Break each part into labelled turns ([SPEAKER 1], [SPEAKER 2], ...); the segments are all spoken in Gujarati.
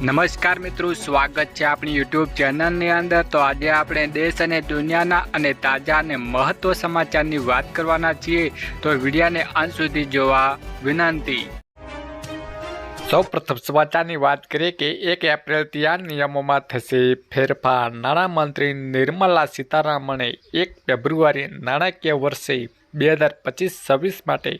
[SPEAKER 1] નમસ્કાર મિત્રો, સ્વાગત છે આપણી યુટ્યુબ ચેનલની અંદર. તો આજે આપણે દેશ અને દુનિયાના અને તાજા અને મહત્વ સમાચારની વાત કરવાના છીએ. તો વિડીયાને અંત સુધી જોવા વિનંતી. સૌ પ્રથમ સમાચારની વાત કરીએ કે એક એપ્રિલથી આ નિયમોમાં થશે ફેરફાર. નાણામંત્રી નિર્મલા સીતારામણે એક ફેબ્રુઆરી નાણાકીય વર્ષે બે હજાર પચીસ છવ્વીસ માટે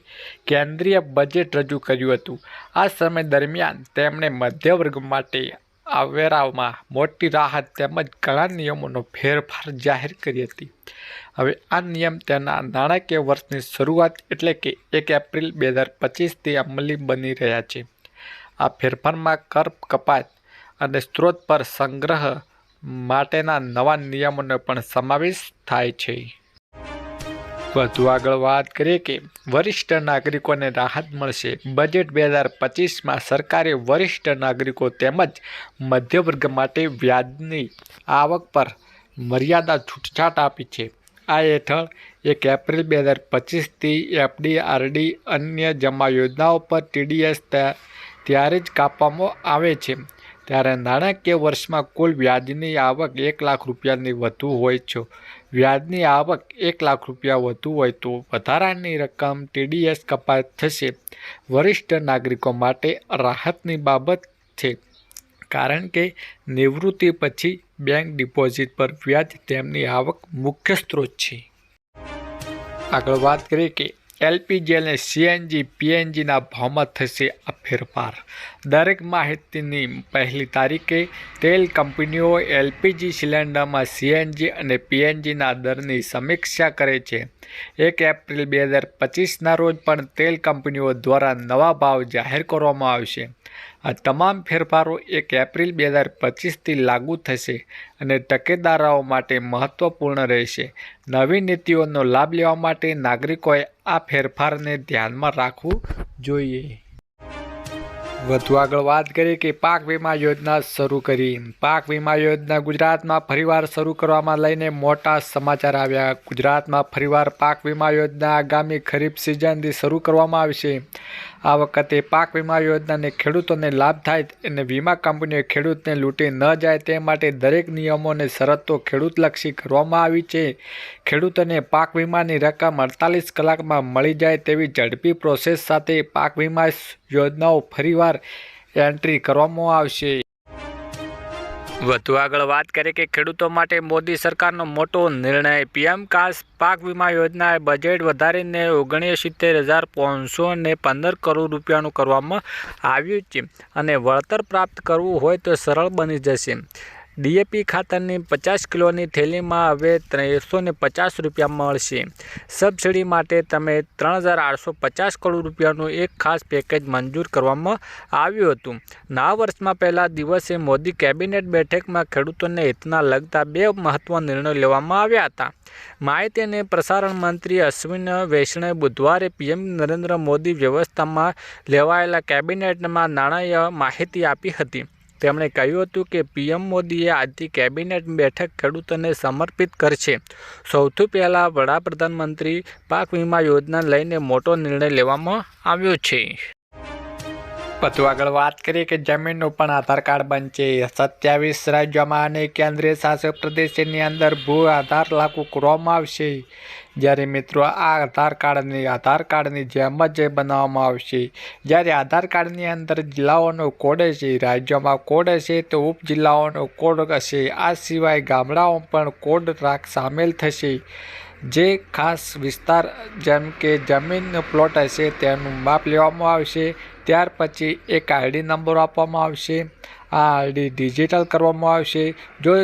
[SPEAKER 1] કેન્દ્રીય બજેટ રજૂ કર્યું હતું. આ સમય દરમિયાન તેમણે મધ્યવર્ગ માટે આવવેરામાં મોટી રાહત તેમજ ઘણા નિયમોનો ફેરફાર જાહેર કરી હતી. હવે આ નિયમ તેના નાણાકીય વર્ષની શરૂઆત એટલે કે એક એપ્રિલ બે હજાર પચીસથી અમલી બની રહ્યા છે. આ ફેરફારમાં કર કપાત અને સ્ત્રોત પર સંગ્રહ માટેના નવા નિયમોનો પણ સમાવેશ થાય છે. વધુ આગળ વાત કરીએ કે વરિષ્ઠ નાગરિકોને રાહત મળશે. બજેટ બે હજાર પચીસમાં સરકારે વરિષ્ઠ નાગરિકો તેમજ મધ્યવર્ગ માટે વ્યાજની આવક પર મર્યાદા છૂટછાટ આપી છે. આ હેઠળ એક એપ્રિલ બે હજાર પચીસથી એફડી આરડી અન્ય જમા યોજનાઓ પર ટીડીએસ ત્યારે જ કાપવામાં આવે છે. ત્યારે નાણાકીય વર્ષમાં કુલ વ્યાજની આવક એક લાખ રૂપિયાની વધુ હોય છે. વ્યાજની આવક એક લાખ રૂપિયા વધુ હોય તો વધારાની રકમ ટીડીએસ કપાત થશે. વરિષ્ઠ નાગરિકો માટે રાહતની બાબત છે. કારણ કે નિવૃત્તિ પછી બેંક ડિપોઝિટ પર વ્યાજ તેમની આવક મુખ્ય સ્ત્રોત છે. આગળ વાત કરીએ કે એલપીજી અને સીએનજી, પીએનજીના ભાવમાં થશે આ ફેરફાર. દરેક માહિતીની પહેલી તારીખે તેલ કંપનીઓ એલપીજી સિલિન્ડરમાં સીએનજી અને પીએનજીના દરની સમીક્ષા કરે છે. એક એપ્રિલ બે હજાર પચીસના રોજ પણ તેલ કંપનીઓ દ્વારા નવા ભાવ જાહેર કરવામાં આવશે. આ તમામ ફેરફારો એક એપ્રિલ બે હજાર પચીસથી લાગુ થશે અને ટકેદારાઓ માટે મહત્વપૂર્ણ રહેશે. નવી નીતિઓનો લાભ લેવા માટે નાગરિકોએ આ ફેરફારને ધ્યાનમાં રાખવું જોઈએ. વધુ આગળ વાત કરીએ કે પાક વીમા યોજના શરૂ કરી. પાક વીમા યોજના ગુજરાતમાં ફરીવાર શરૂ કરવામાં લઈને મોટા સમાચાર આવ્યા. ગુજરાતમાં ફરીવાર પાક વીમા યોજના આગામી ખરીફ સિઝનથી શરૂ કરવામાં આવશે. આ વખતે પાક વીમા યોજનાને ખેડૂતોને લાભ થાય અને વીમા કંપનીઓ ખેડૂતને લૂંટી ન જાય તે માટે દરેક નિયમો અને શરતો ખેડૂતલક્ષી કરવામાં આવી છે. ખેડૂતોને પાક વીમાની રકમ અડતાલીસ કલાકમાં મળી જાય તેવી ઝડપી પ્રોસેસ સાથે પાક વીમા યોજનાઓ ફરીવાર એન્ટ્રી કરવામાં આવશે. વધુ આગળ વાત કરીએ કે ખેડૂતો માટે મોદી સરકારનો મોટો નિર્ણય. પીએમ કાસ પાક વીમા યોજનાએ બજેટ વધારીને ઓગણસિત્તેર હજાર પાંચસો ને પંદર કરોડ રૂપિયાનું કરવામાં આવ્યું છે અને વળતર પ્રાપ્ત કરવું હોય તો સરળ બની જશે. ડીએપી ખાતરની પચાસ કિલોની થેલીમાં હવે ત્રણસો ને પચાસ રૂપિયા મળશે. સબસિડી માટે તમે ત્રણ હજાર આઠસો પચાસ કરોડ રૂપિયાનું એક ખાસ પેકેજ મંજૂર કરવામાં આવ્યું હતું. નવા વર્ષમાં પહેલા દિવસે મોદી કેબિનેટ બેઠકમાં ખેડૂતોને હિતના લગતા બે મહત્વ નિર્ણયો લેવામાં આવ્યા હતા. માહિતી અને પ્રસારણ મંત્રી અશ્વિન વૈષ્ણવે બુધવારે પીએમ નરેન્દ્ર મોદી વ્યવસ્થામાં લેવાયેલા કેબિનેટમાં નાણાકીય માહિતી આપી હતી. તેમણે કહ્યું હતું કે પીએમ મોદીએ આજથી કેબિનેટ બેઠક ખેડૂતોને સમર્પિત કરશે. સૌથી પહેલાં વડાપ્રધાનમંત્રી પાક વીમા યોજના લઈને મોટો નિર્ણય લેવામાં આવ્યો છે. વધુ આગળ વાત કરીએ કે જમીનનું પણ આધાર કાર્ડ બનશે સત્યાવીસ રાજ્યોમાં અને કેન્દ્રીય શાસિત પ્રદેશની અંદર ભૂ આધાર લાગુ કરવામાં આવશે. જ્યારે મિત્રો આ આધાર કાર્ડની આધાર કાર્ડની જેમ જ બનાવવામાં આવશે. જ્યારે આધાર કાર્ડની અંદર જિલ્લાઓનો કોડ હશે, રાજ્યોમાં કોડ હશે, તો ઉપ જિલ્લાઓનો કોડ હશે. આ સિવાય ગામડાઓ પણ કોડ રાખ સામેલ થશે. જે ખાસ વિસ્તાર જેમ કે જમીનનો પ્લોટ હશે, તેનું માપ લેવામાં આવશે. ત્યાર પછી એક આઈડી નંબર આપવામાં આવશે. આ આઈડી ડિજિટલ કરવામાં આવશે. જો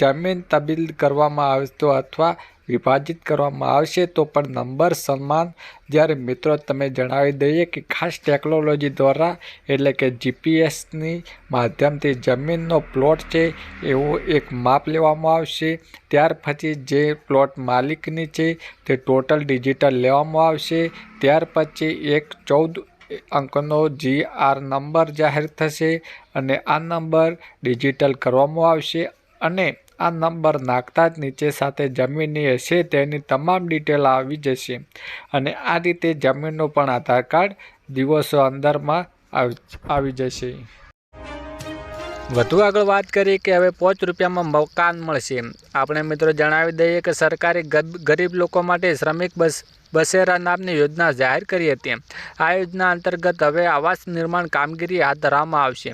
[SPEAKER 1] જમીન તબદીલ કરવામાં આવતો અથવા વિભાજિત કરવામાં આવશે, તો પણ નંબર સન્માન જ્યારે મિત્રો, તમે જણાવી દઈએ કે ખાસ ટેકનોલોજી દ્વારા, એટલે કે જીપીએસની માધ્યમથી જમીનનો પ્લોટ છે, એવું એક માપ લેવામાં આવશે. ત્યાર પછી જે પ્લોટ માલિકની છે, તે ટોટલ ડિજિટલ લેવામાં આવશે. ત્યાર પછી એક ચૌદ અંકનો જી આર નંબર જાહેર થશે અને આ નંબર ડિજિટલ કરવામાં આવશે અને આ નંબર નાખતા જ નીચે સાથે જમીનની હશે તેની તમામ ડિટેલ આવી જશે. અને આ રીતે જમીનનું પણ આધાર કાર્ડ દિવસો અંદરમાં આવી જશે. વધુ આગળ વાત કરીએ કે હવે પાંચ રૂપિયામાં મકાન મળશે. આપણે મિત્રો જણાવી દઈએ કે સરકારે ગરીબ લોકો માટે શ્રમિક બસ, બસેરા નામની યોજના જાહેર કરી હતી. આ યોજના અંતર્ગત હવે આવાસ નિર્માણ કામગીરી હાથ ધરવામાં આવશે.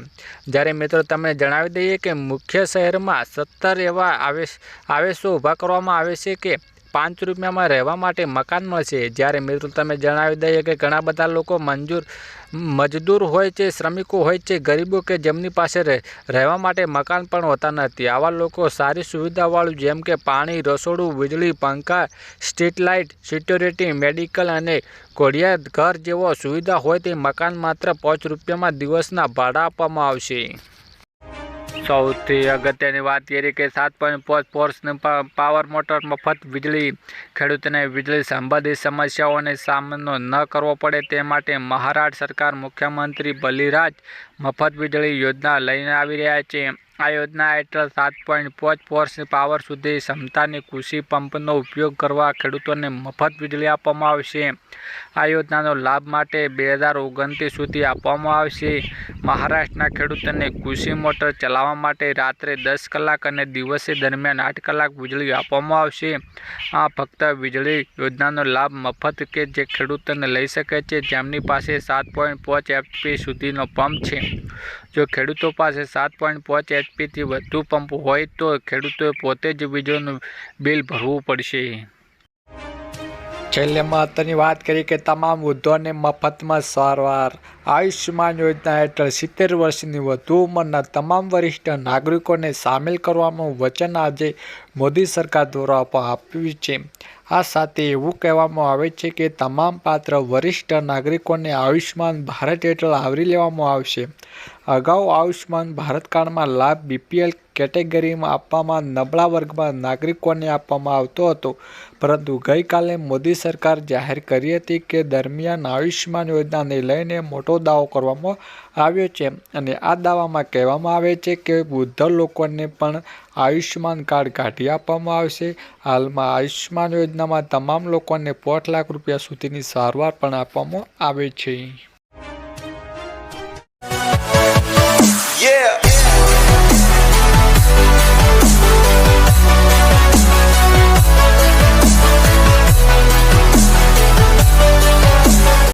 [SPEAKER 1] જ્યારે મિત્રો તમને જણાવી દઈએ કે મુખ્ય શહેરમાં સત્તર એવા આવેશ, આવેશો ઊભા કરવામાં આવે છે કે પાંચ રૂપિયામાં રહેવા માટે મકાન મળશે જ્યારે મિત્રો તમે જણાવી દઈએ કે ઘણા બધા લોકો મંજૂર, મજદૂર હોય છે, શ્રમિકો હોય છે, ગરીબો કે જેમની પાસે રહે, રહેવા માટે મકાન પણ હોતા નથી. આવા લોકો સારી સુવિધાવાળું જેમ કે પાણી, રસોડું, વીજળી, પંખા, સ્ટ્રીટ લાઇટ, સિક્યોરિટી, મેડિકલ અને કોડિયા ઘર જેવો સુવિધા હોય તે મકાન માત્ર પાંચ રૂપિયામાં દિવસના ભાડા આપવામાં આવશે. સૌથી અગત્યની વાત કરીએ કે સાત પોઈન્ટ પાંચ ફોર્સની પાવર મોટર મફત વીજળી, ખેડૂતોને વીજળી સંબંધિત સમસ્યાઓનો સામનો ન કરવો પડે તે માટે મહારાષ્ટ્ર સરકાર મુખ્યમંત્રી બલિરાજ મફત વીજળી યોજના લઈને આવી રહ્યા છે. આ યોજના હેઠળ સાત પોઈન્ટ પાંચ ફોર્સની પાવર સુધી ક્ષમતાની કૃષિ પંપનો ઉપયોગ કરવા ખેડૂતોને મફત વીજળી આપવામાં આવશે. આ યોજનાનો લાભ માટે બે હજાર ઓગણત્રીસ સુધી આપવામાં આવશે. મહારાષ્ટ્રના ખેડૂતોને કૃષિ મોટર ચલાવવા માટે રાત્રે દસ કલાક અને દિવસે દરમિયાન આઠ કલાક વીજળી આપવામાં આવશે. આ ફક્ત વીજળી યોજનાનો લાભ મફત કે જે ખેડૂતોને લઈ શકે છે, જેમની પાસે સાત પોઈન્ટ પાંચ એફપી સુધીનો પંપ છે. જો ખેડૂતો પાસે સાત પોઈન્ટ પાંચ એચપીથી વધુ પંપ હોય તો ખેડૂતોએ પોતે જ વીજળીનું બિલ ભરવું પડશે. છેલ્લે મહત્વની વાત કરી કે તમામ વૃદ્ધોને મફતમાં સારવાર, આયુષ્યમાન યોજના હેઠળ સિત્તેર વર્ષની વધુ ઉંમરના તમામ વરિષ્ઠ નાગરિકોને સામેલ કરવાનું વચન આજે મોદી સરકાર દ્વારા આપવામાં આપ્યું છે. આ સાથે એવું કહેવામાં આવે છે કે તમામ પાત્ર વરિષ્ઠ નાગરિકોને આયુષ્યમાન ભારત હેઠળ આવરી લેવામાં આવશે. અગાઉ આયુષ્યમાન ભારત કાર્ડમાં લાભ બીપીએલ કેટેગરીમાં આપવામાં નબળા વર્ગમાં નાગરિકોને આપવામાં આવતો હતો. પરંતુ ગઈકાલે મોદી સરકાર જાહેર કરી હતી કે દરમિયાન આયુષ્યમાન યોજનાને લઈને મોટો દાવો કરવામાં આવ્યો છે અને આ દાવામાં કહેવામાં આવે છે કે વૃદ્ધ લોકોને પણ આયુષ્યમાન કાર્ડ કાઢી આપવામાં આવશે. હાલમાં આયુષ્યમાન યોજનામાં તમામ લોકોને પોઠ લાખ રૂપિયા સુધીની સારવાર પણ આપવામાં આવે છે Yeah!